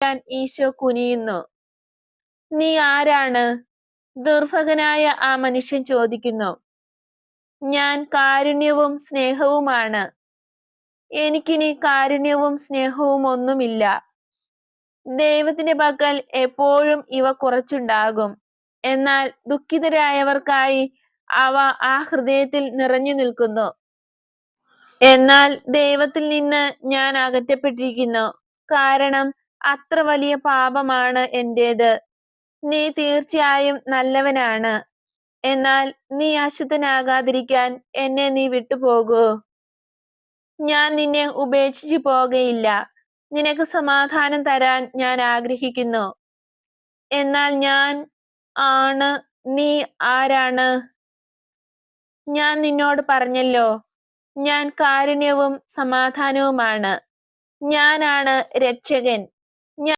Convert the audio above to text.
പറയാൻ ഈശോ കുനിയുന്നു. നീ ആരാണ്? ദുർഭകനായ ആ മനുഷ്യൻ ചോദിക്കുന്നു. ഞാൻ കാരുണ്യവും സ്നേഹവുമാണ്. എനിക്കിനി കാരുണ്യവും സ്നേഹവും ഒന്നുമില്ല. ദൈവത്തിന്റെ പക്കൽ എപ്പോഴും ഇവ കുറച്ചുണ്ടാകും. എന്നാൽ ദുഃഖിതരായവർക്കായി അവ ആ ഹൃദയത്തിൽ നിറഞ്ഞു നിൽക്കുന്നു. എന്നാൽ ദൈവത്തിൽ നിന്ന് ഞാൻ അകറ്റപ്പെട്ടിരിക്കുന്നു. കാരണം അത്ര വലിയ പാപമാണ് എന്റേത്. നീ തീർച്ചയായും നല്ലവനാണ്. എന്നാൽ നീ അശുദ്ധനാകാതിരിക്കാൻ എന്നെ നീ വിട്ടുപോകൂ. ഞാൻ നിന്നെ ഉപേക്ഷിച്ചു പോകയില്ല. നിനക്ക് സമാധാനം തരാൻ ഞാൻ ആഗ്രഹിക്കുന്നു. എന്നാൽ ഞാൻ ആണ് നീ ആരാണ്? ഞാൻ നിന്നോട് പറഞ്ഞല്ലോ ഞാൻ കാരുണ്യവും സമാധാനവുമാണ്. ഞാനാണ് രക്ഷകൻ.